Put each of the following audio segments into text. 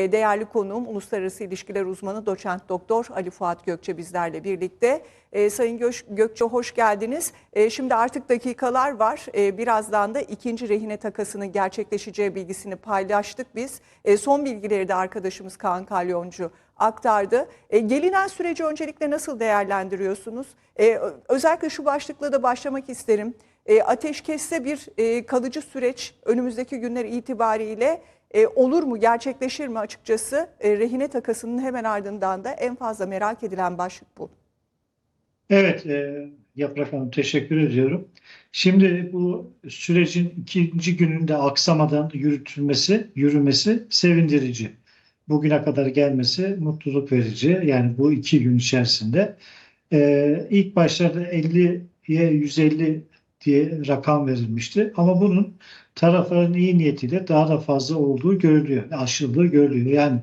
E, Değerli konuğum Uluslararası İlişkiler Uzmanı Doçent Doktor Ali Fuat Gökçe bizlerle birlikte. E, Sayın Göç- Gökçe hoş geldiniz. E, şimdi artık dakikalar var. E, birazdan da ikinci rehine takasının gerçekleşeceği bilgisini paylaştık biz. E, son bilgileri de arkadaşımız Kaan Kalyoncu aktardı. E, gelinen süreci öncelikle nasıl değerlendiriyorsunuz? E, özellikle şu başlıkla da başlamak isterim. E, ateşkeste bir e, kalıcı süreç önümüzdeki günler itibariyle e, olur mu, gerçekleşir mi açıkçası? E, rehine takasının hemen ardından da en fazla merak edilen başlık bu. Evet, e, Yaprak Hanım teşekkür ediyorum. Şimdi bu sürecin ikinci gününde aksamadan yürütülmesi, yürümesi sevindirici. Bugüne kadar gelmesi mutluluk verici. Yani bu iki gün içerisinde. E, ilk başlarda 50'ye 150 diye rakam verilmişti. Ama bunun tarafların iyi niyetiyle daha da fazla olduğu görülüyor, aşıldığı görülüyor. Yani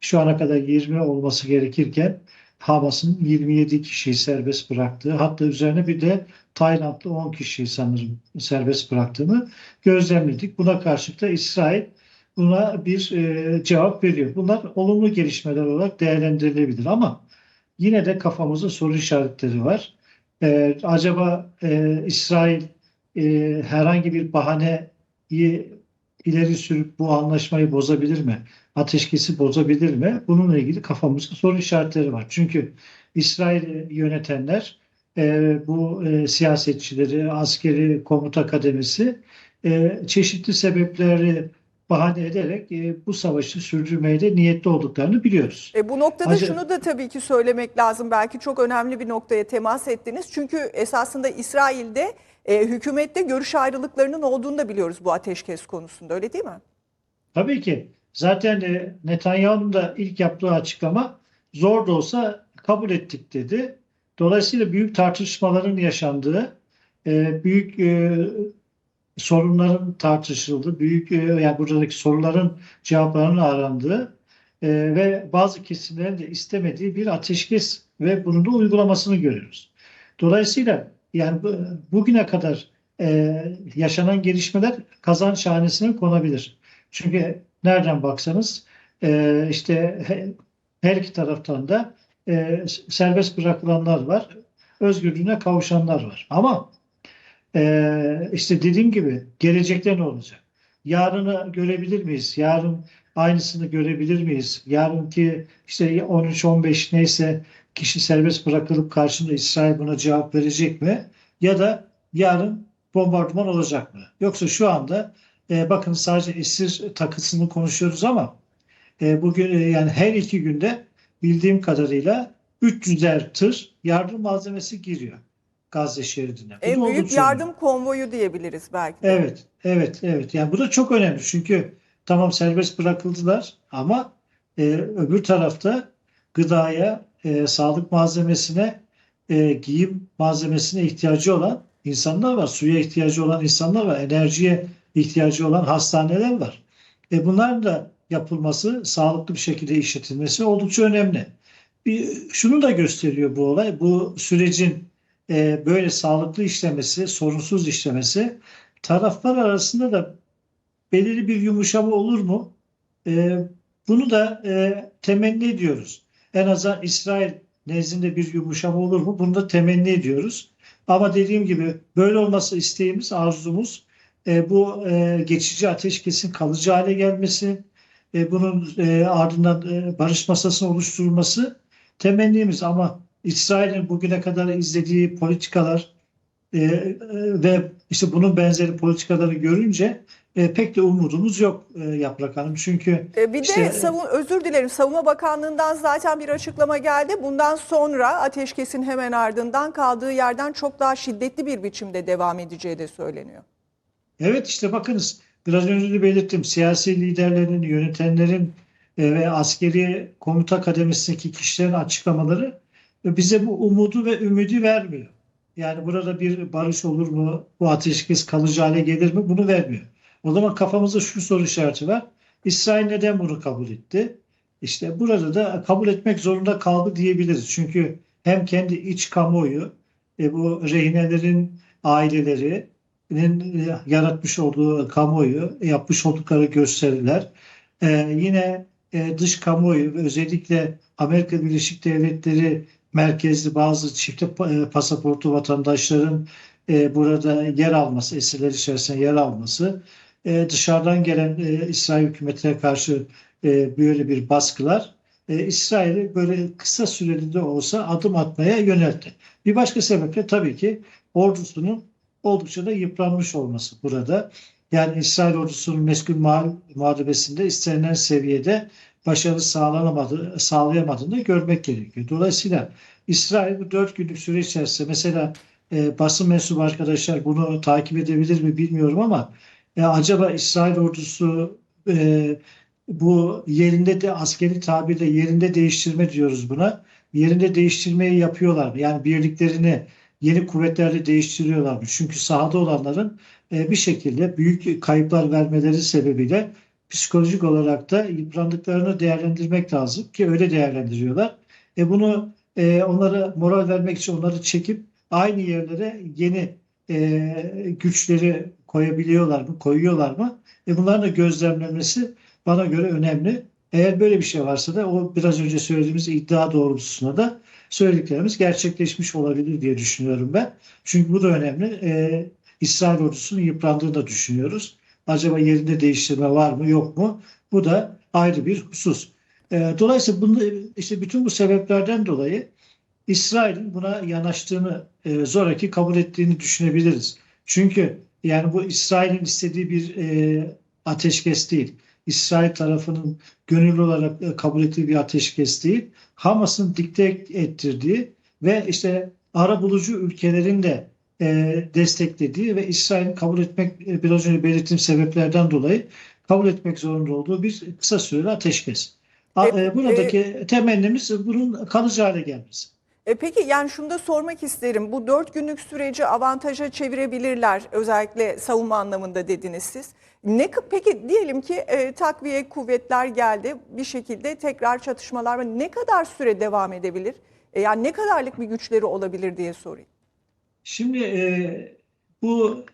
şu ana kadar 20 olması gerekirken Hamas'ın 27 kişiyi serbest bıraktığı, hatta üzerine bir de Taylandlı 10 kişiyi sanırım serbest bıraktığını gözlemledik. Buna karşılık da İsrail buna bir e, cevap veriyor. Bunlar olumlu gelişmeler olarak değerlendirilebilir ama yine de kafamızda soru işaretleri var. E, acaba e, İsrail e, herhangi bir bahaneyi ileri sürüp bu anlaşmayı bozabilir mi? ateşkesi bozabilir mi? Bununla ilgili kafamızda soru işaretleri var. Çünkü İsrail'i yönetenler e, bu e, siyasetçileri, askeri komuta kademesi e, çeşitli sebepleri bahane ederek e, bu savaşı sürdürmeye de niyetli olduklarını biliyoruz. E, bu noktada Acı- şunu da tabii ki söylemek lazım. Belki çok önemli bir noktaya temas ettiniz. Çünkü esasında İsrail'de e, hükümette görüş ayrılıklarının olduğunu da biliyoruz bu ateşkes konusunda öyle değil mi? Tabii ki zaten e, Netanyahu'nun da ilk yaptığı açıklama zor da olsa kabul ettik dedi. Dolayısıyla büyük tartışmaların yaşandığı, e, büyük e, sorunların tartışıldığı, büyük e, yani buradaki soruların cevaplarının arandığı e, ve bazı kesimlerin de istemediği bir ateşkes ve bunun da uygulamasını görüyoruz. Dolayısıyla yani bu- bugüne kadar e, yaşanan gelişmeler kazanç hanesine konabilir. Çünkü nereden baksanız e, işte he- her iki taraftan da e, serbest bırakılanlar var, özgürlüğüne kavuşanlar var. Ama e, işte dediğim gibi gelecekte ne olacak? Yarını görebilir miyiz? Yarın aynısını görebilir miyiz? Yarınki işte 13-15 neyse kişi serbest bırakılıp karşında İsrail buna cevap verecek mi? Ya da yarın bombardıman olacak mı? Yoksa şu anda e, bakın sadece esir takısını konuşuyoruz ama e, bugün e, yani her iki günde bildiğim kadarıyla 300'er tır yardım malzemesi giriyor Gazze şeridine. En da büyük yardım önemli. konvoyu diyebiliriz belki de. Evet, evet, evet. Yani bu da çok önemli çünkü tamam serbest bırakıldılar ama e, öbür tarafta gıdaya, e, sağlık malzemesine, e, giyim malzemesine ihtiyacı olan insanlar var. Suya ihtiyacı olan insanlar var. Enerjiye ihtiyacı olan hastaneler var. E, bunların da yapılması, sağlıklı bir şekilde işletilmesi oldukça önemli. Bir, şunu da gösteriyor bu olay. Bu sürecin e, böyle sağlıklı işlemesi, sorunsuz işlemesi taraflar arasında da belirli bir yumuşama olur mu? E, bunu da e, temenni ediyoruz. En azından İsrail nezdinde bir yumuşama olur mu? Bunu da temenni ediyoruz. Ama dediğim gibi böyle olması isteğimiz, arzumuz e, bu e, geçici ateşkesin kalıcı hale gelmesi, e, bunun e, ardından e, barış masasının oluşturulması temennimiz. Ama İsrail'in bugüne kadar izlediği politikalar e, e, ve işte bunun benzeri politikaları görünce e, pek de umudumuz yok e, Yaprak Hanım. Çünkü E, Bir de İşte- savun, özür dilerim Savunma Bakanlığı'ndan zaten bir açıklama geldi. Bundan sonra ateşkesin hemen ardından kaldığı yerden çok daha şiddetli bir biçimde devam edeceği de söyleniyor. Evet işte bakınız biraz önce de belirttim siyasi liderlerin, yönetenlerin e, ve askeri komuta kademesindeki kişilerin açıklamaları bize bu umudu ve ümidi vermiyor. Yani burada bir barış olur mu, bu ateşkes kalıcı hale gelir mi bunu vermiyor. O zaman kafamızda şu soru işareti var. İsrail neden bunu kabul etti? İşte burada da kabul etmek zorunda kaldı diyebiliriz. Çünkü hem kendi iç kamuoyu, e, bu rehinelerin aileleri, nin yaratmış olduğu kamuoyu, yapmış oldukları gösteriler, e, yine e, dış kamuoyu ve özellikle Amerika Birleşik Devletleri merkezli bazı çifte e, pasaportu vatandaşların e, burada yer alması, esirler içerisinde yer alması, e, dışarıdan gelen İsrail hükümetine karşı böyle bir baskılar e, İsrail'i böyle kısa süreli de olsa adım atmaya yöneltti. Bir başka sebep de tabii ki ordusunun oldukça da yıpranmış olması burada. Yani İsrail ordusunun meskul muha- muharebesinde istenilen seviyede başarı sağlanamadı, sağlayamadığını görmek gerekiyor. Dolayısıyla İsrail bu dört günlük süre içerisinde mesela e, basın mensubu arkadaşlar bunu takip edebilir mi bilmiyorum ama e, acaba İsrail ordusu e, bu yerinde de askeri tabirle yerinde değiştirme diyoruz buna. Yerinde değiştirmeyi yapıyorlar? Yani birliklerini yeni kuvvetlerle değiştiriyorlar? Çünkü sahada olanların e, bir şekilde büyük kayıplar vermeleri sebebiyle psikolojik olarak da yıprandıklarını değerlendirmek lazım ki öyle değerlendiriyorlar. E bunu e, onlara moral vermek için onları çekip aynı yerlere yeni e, güçleri koyabiliyorlar mı, koyuyorlar mı? E bunların da gözlemlenmesi bana göre önemli. Eğer böyle bir şey varsa da o biraz önce söylediğimiz iddia doğrultusunda da söylediklerimiz gerçekleşmiş olabilir diye düşünüyorum ben. Çünkü bu da önemli. E, İsrail ordusunun yıprandığını da düşünüyoruz. Acaba yerinde değiştirme var mı yok mu? Bu da ayrı bir husus. E, dolayısıyla bunu, işte bütün bu sebeplerden dolayı İsrail'in buna yanaştığını e, zoraki kabul ettiğini düşünebiliriz. Çünkü yani bu İsrail'in istediği bir e, ateşkes değil. İsrail tarafının gönüllü olarak e, kabul ettiği bir ateşkes değil. Hamas'ın dikte ettirdiği ve işte ara bulucu ülkelerin de e, desteklediği ve İsrail'in kabul etmek e, biraz önce belirttiğim sebeplerden dolayı kabul etmek zorunda olduğu bir kısa süreli ateşkes. A- E, e, buradaki temennimiz bunun kalıcı hale gelmesi. E peki yani şunu da sormak isterim. Bu dört günlük süreci avantaja çevirebilirler. Özellikle savunma anlamında dediniz siz. Ne peki diyelim ki e, takviye kuvvetler geldi bir şekilde tekrar çatışmalar. Ne kadar süre devam edebilir? E, yani ne kadarlık bir güçleri olabilir diye sorayım. Şimdi e, bu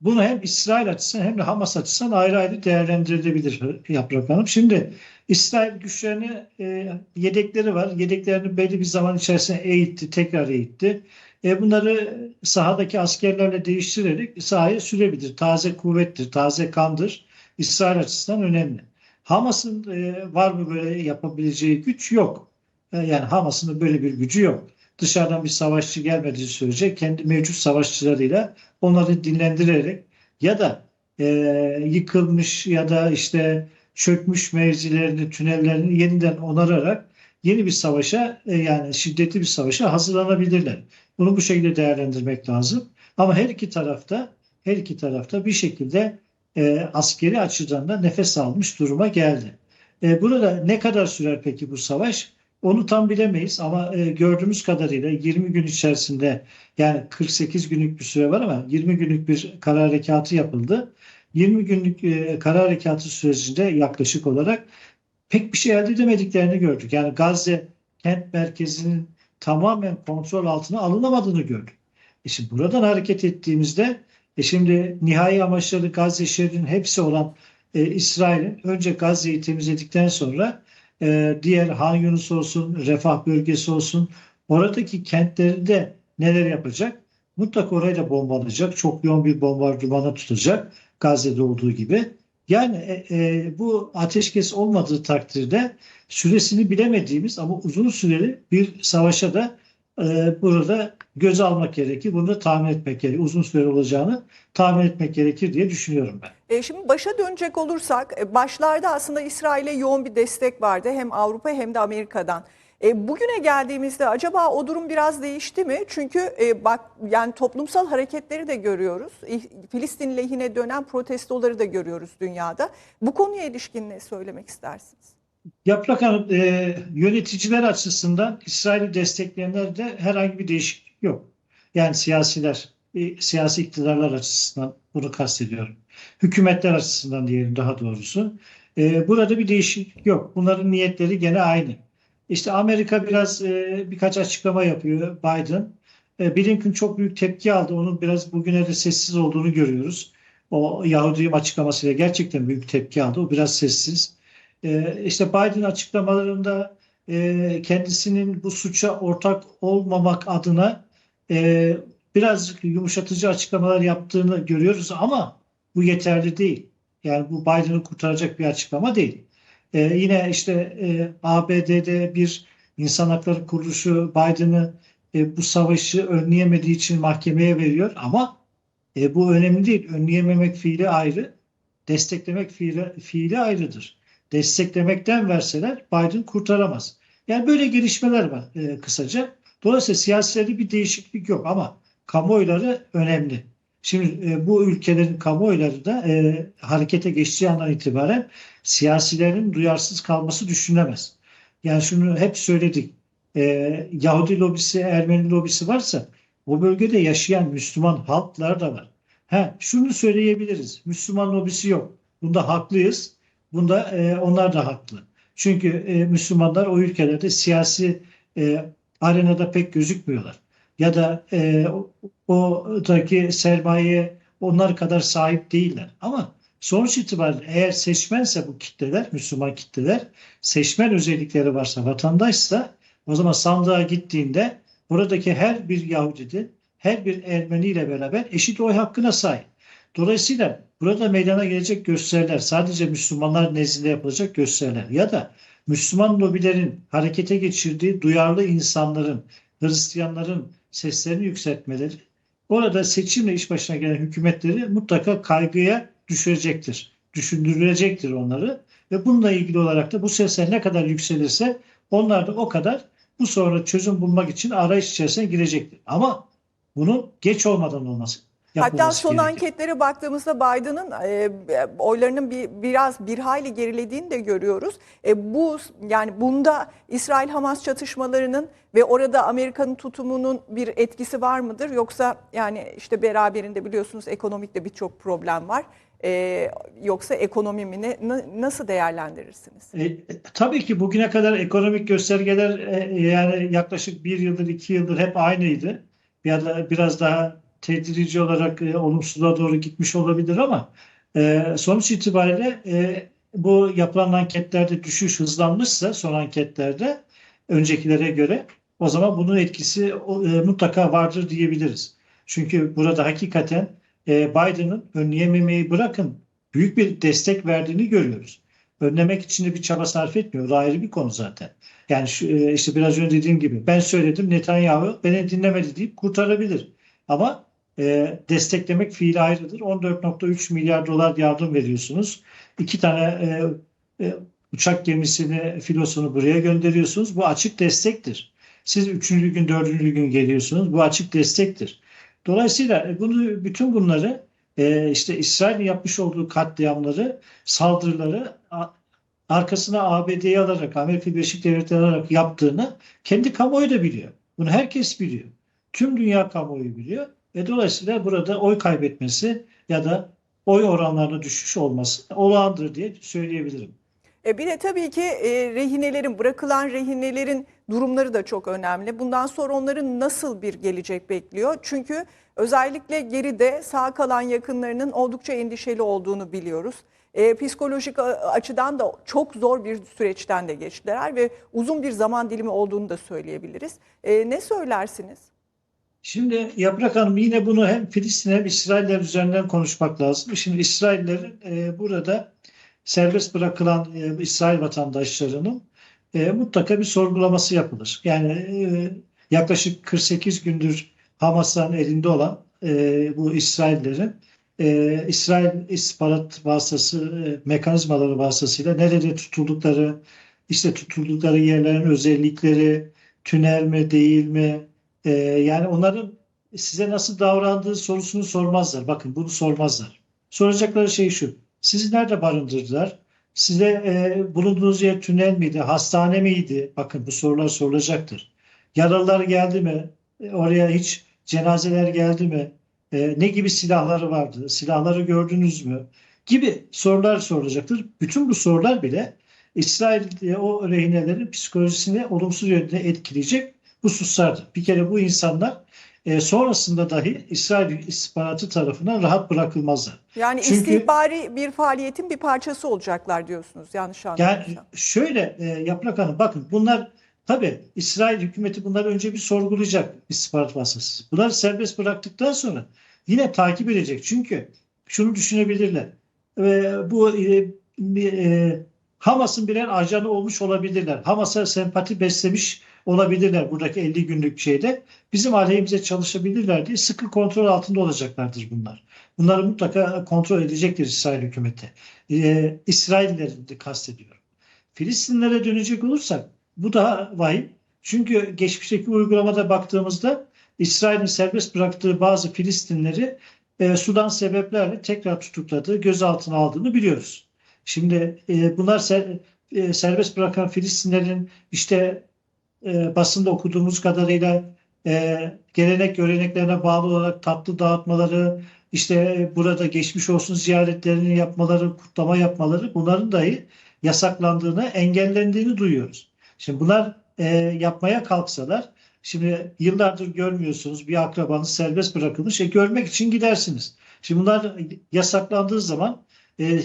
bunu hem İsrail açısından hem de Hamas açısından ayrı ayrı değerlendirilebilir Yaprak Hanım. Şimdi İsrail güçlerini e, yedekleri var. Yedeklerini belli bir zaman içerisinde eğitti, tekrar eğitti. E, bunları sahadaki askerlerle değiştirerek sahaya sürebilir. Taze kuvvettir, taze kandır. İsrail açısından önemli. Hamas'ın e, var mı böyle yapabileceği güç? Yok. E, yani Hamas'ın böyle bir gücü yok. Dışarıdan bir savaşçı gelmediği sürece kendi mevcut savaşçılarıyla onları dinlendirerek ya da e, yıkılmış ya da işte çökmüş mevzilerini, tünellerini yeniden onararak yeni bir savaşa e, yani şiddetli bir savaşa hazırlanabilirler. Bunu bu şekilde değerlendirmek lazım. Ama her iki tarafta her iki tarafta bir şekilde e, askeri açıdan da nefes almış duruma geldi. E, burada ne kadar sürer peki bu savaş? Onu tam bilemeyiz ama e, gördüğümüz kadarıyla 20 gün içerisinde yani 48 günlük bir süre var ama 20 günlük bir kara harekatı yapıldı. 20 günlük e, kara harekatı sürecinde yaklaşık olarak pek bir şey elde edemediklerini gördük. Yani Gazze kent merkezinin tamamen kontrol altına alınamadığını gördük. E şimdi buradan hareket ettiğimizde e şimdi nihai amaçları Gazze şehrinin hepsi olan e, İsrail'in önce Gazze'yi temizledikten sonra e, diğer Han Yunus olsun, Refah bölgesi olsun oradaki kentlerinde neler yapacak? Mutlaka orayı da bombalayacak. Çok yoğun bir bombardımana tutacak. Gazze'de olduğu gibi. Yani e, e, bu ateşkes olmadığı takdirde süresini bilemediğimiz ama uzun süreli bir savaşa da e, burada göz almak gerekir. Bunu da tahmin etmek gerekir. Uzun süreli olacağını tahmin etmek gerekir diye düşünüyorum ben. E, şimdi başa dönecek olursak e, başlarda aslında İsrail'e yoğun bir destek vardı hem Avrupa hem de Amerika'dan. E, bugüne geldiğimizde acaba o durum biraz değişti mi? Çünkü e, bak yani toplumsal hareketleri de görüyoruz. Filistin lehine dönen protestoları da görüyoruz dünyada. Bu konuya ilişkin ne söylemek istersiniz? Yaprak Hanım, e, yöneticiler açısından İsrail'i destekleyenlerde herhangi bir değişiklik yok. Yani siyasiler, e, siyasi iktidarlar açısından bunu kastediyorum. Hükümetler açısından diyelim daha doğrusu. E, burada bir değişiklik yok. Bunların niyetleri gene aynı. İşte Amerika biraz e, birkaç açıklama yapıyor Biden. E, Blinken çok büyük tepki aldı. Onun biraz bugüne de sessiz olduğunu görüyoruz. O Yahudi açıklamasıyla gerçekten büyük tepki aldı. O biraz sessiz. E, işte Biden açıklamalarında kendisinin bu suça ortak olmamak adına e, birazcık yumuşatıcı açıklamalar yaptığını görüyoruz ama bu yeterli değil. Yani bu Biden'ı kurtaracak bir açıklama değil. E, yine işte e, ABD'de bir insan hakları kuruluşu Biden'ı bu savaşı önleyemediği için mahkemeye veriyor ama bu önemli değil. Önleyememek fiili ayrı, desteklemek fiili, fiili ayrıdır. Desteklemekten verseler Biden kurtaramaz. Yani böyle gelişmeler var e, kısaca. Dolayısıyla siyasilerde bir değişiklik yok ama kamuoyları önemli. Şimdi e, bu ülkelerin kamuoyları da e, harekete geçtiği andan itibaren siyasilerin duyarsız kalması düşünülemez. Yani şunu hep söyledik. E, Yahudi lobisi, Ermeni lobisi varsa o bölgede yaşayan Müslüman halklar da var. Ha, şunu söyleyebiliriz. Müslüman lobisi yok. Bunda haklıyız. Bunda e, onlar da haklı. Çünkü e, Müslümanlar o ülkelerde siyasi e, arenada pek gözükmüyorlar. Ya da e, oradaki sermayeye onlar kadar sahip değiller. Ama sonuç itibariyle eğer seçmense bu kitleler, Müslüman kitleler, seçmen özellikleri varsa, vatandaşsa o zaman sandığa gittiğinde buradaki her bir Yahudi, her bir Ermeni ile beraber eşit oy hakkına sahip. Dolayısıyla burada meydana gelecek gösteriler sadece Müslümanlar nezdinde yapılacak gösteriler ya da Müslüman lobilerin harekete geçirdiği duyarlı insanların, Hristiyanların seslerini yükseltmeleri orada seçimle iş başına gelen hükümetleri mutlaka kaygıya düşürecektir. Düşündürülecektir onları ve bununla ilgili olarak da bu sesler ne kadar yükselirse onlar da o kadar bu sonra çözüm bulmak için arayış içerisine girecektir. Ama bunun geç olmadan olması Hatta son gerekir. anketlere baktığımızda Biden'ın e, oylarının bir, biraz bir hayli gerilediğini de görüyoruz. E, bu yani bunda İsrail-Hamas çatışmalarının ve orada Amerika'nın tutumunun bir etkisi var mıdır? Yoksa yani işte beraberinde biliyorsunuz ekonomikte birçok problem var. E, yoksa ekonomi mi ne, na- nasıl değerlendirirsiniz? E, tabii ki bugüne kadar ekonomik göstergeler e, yani yaklaşık bir yıldır iki yıldır hep aynıydı. Da biraz daha tedrici olarak e, olumsuzluğa doğru gitmiş olabilir ama e, sonuç itibariyle e, bu yapılan anketlerde düşüş hızlanmışsa son anketlerde öncekilere göre o zaman bunun etkisi e, mutlaka vardır diyebiliriz. Çünkü burada hakikaten e, Biden'ın önleyememeyi bırakın büyük bir destek verdiğini görüyoruz önlemek için de bir çaba sarf etmiyor. O ayrı bir konu zaten. Yani şu, e, işte biraz önce dediğim gibi ben söyledim Netanyahu beni dinlemedi deyip kurtarabilir. Ama e, desteklemek fiili ayrıdır. 14.3 milyar dolar yardım veriyorsunuz. İki tane e, e, uçak gemisini, filosunu buraya gönderiyorsunuz. Bu açık destektir. Siz üçüncü gün, dördüncü gün geliyorsunuz. Bu açık destektir. Dolayısıyla e, bunu bütün bunları e, işte İsrail'in yapmış olduğu katliamları, saldırıları arkasına ABD'yi alarak, Amerika Birleşik Devletleri alarak yaptığını kendi kamuoyu da biliyor. Bunu herkes biliyor. Tüm dünya kamuoyu biliyor. Ve dolayısıyla burada oy kaybetmesi ya da oy oranlarına düşüş olması olağandır diye söyleyebilirim. E, bir de tabii ki e, rehinelerin, bırakılan rehinelerin durumları da çok önemli. Bundan sonra onların nasıl bir gelecek bekliyor? Çünkü özellikle geride sağ kalan yakınlarının oldukça endişeli olduğunu biliyoruz. E, psikolojik a- açıdan da çok zor bir süreçten de geçtiler ve uzun bir zaman dilimi olduğunu da söyleyebiliriz. E, ne söylersiniz? Şimdi Yaprak Hanım yine bunu hem Filistin hem İsrailler üzerinden konuşmak lazım. Şimdi İsraillerin e, burada serbest bırakılan e, İsrail vatandaşlarının e, mutlaka bir sorgulaması yapılır. Yani e, yaklaşık 48 gündür Hamas'ın elinde olan e, bu İsraillerin e, İsrail istihbarat vasıtası, e, mekanizmaları vasıtasıyla nerede tutuldukları, işte tutuldukları yerlerin özellikleri, tünel mi değil mi, ee, yani onların size nasıl davrandığı sorusunu sormazlar. Bakın bunu sormazlar. Soracakları şey şu. Sizi nerede barındırdılar? Size e, bulunduğunuz yer tünel miydi? Hastane miydi? Bakın bu sorular sorulacaktır. Yaralılar geldi mi? E, oraya hiç cenazeler geldi mi? E, ne gibi silahları vardı? Silahları gördünüz mü? Gibi sorular sorulacaktır. Bütün bu sorular bile İsrail e, o rehinelerin psikolojisini olumsuz yönde etkileyecek hususlardır. Bir kere bu insanlar e, sonrasında dahi İsrail istihbaratı tarafından rahat bırakılmazlar. Yani Çünkü- istihbari bir faaliyetin bir parçası olacaklar diyorsunuz. Yanlış Yani anlamıyorsam. şöyle e, Yaprak Hanım bakın bunlar tabii İsrail hükümeti bunları önce bir sorgulayacak istihbarat vasıtasıyla. Bunları serbest bıraktıktan sonra yine takip edecek. Çünkü şunu düşünebilirler. E, bu e, e, Hamas'ın birer ajanı olmuş olabilirler. Hamas'a sempati beslemiş olabilirler buradaki 50 günlük şeyde. Bizim aleyhimize çalışabilirler diye sıkı kontrol altında olacaklardır bunlar. Bunları mutlaka kontrol edecektir İsrail hükümeti. E, İsraillileri de kastediyorum. Filistinlere dönecek olursak bu daha vahim. Çünkü geçmişteki uygulamada baktığımızda İsrail'in serbest bıraktığı bazı Filistinleri e, sudan sebeplerle tekrar tutukladığı, gözaltına aldığını biliyoruz. Şimdi e, bunlar ser- e, serbest bırakan Filistinlerin işte e, basında okuduğumuz kadarıyla e, gelenek göreneklerine bağlı olarak tatlı dağıtmaları, işte burada geçmiş olsun ziyaretlerini yapmaları, kutlama yapmaları bunların dahi yasaklandığını, engellendiğini duyuyoruz. Şimdi bunlar e, yapmaya kalksalar, şimdi yıllardır görmüyorsunuz bir akrabanız serbest bırakılmış, e, görmek için gidersiniz. Şimdi bunlar yasaklandığı zaman e,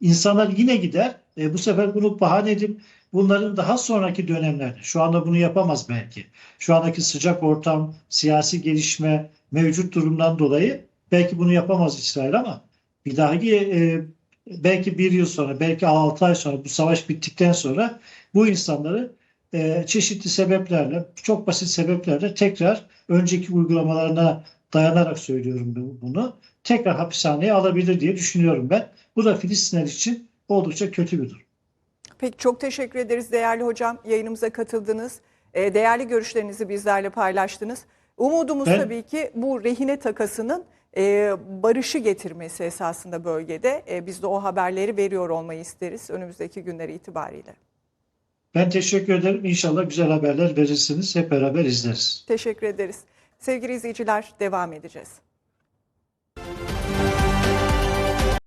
insanlar yine gider. E, bu sefer bunu bahane edip bunların daha sonraki dönemlerde, şu anda bunu yapamaz belki. Şu andaki sıcak ortam, siyasi gelişme, mevcut durumdan dolayı belki bunu yapamaz İsrail ama bir dahaki e, belki bir yıl sonra, belki altı ay sonra bu savaş bittikten sonra bu insanları e, çeşitli sebeplerle, çok basit sebeplerle tekrar önceki uygulamalarına dayanarak söylüyorum bu- bunu. Tekrar hapishaneye alabilir diye düşünüyorum ben. Bu da Filistinler için oldukça kötü bir durum. Peki çok teşekkür ederiz değerli hocam. Yayınımıza katıldınız. E, değerli görüşlerinizi bizlerle paylaştınız. Umudumuz Ben- tabii ki bu rehine takasının e, barışı getirmesi esasında bölgede. E, biz de o haberleri veriyor olmayı isteriz önümüzdeki günler itibariyle. Ben teşekkür ederim. İnşallah güzel haberler verirsiniz. Hep beraber izleriz. Teşekkür ederiz. Sevgili izleyiciler devam edeceğiz.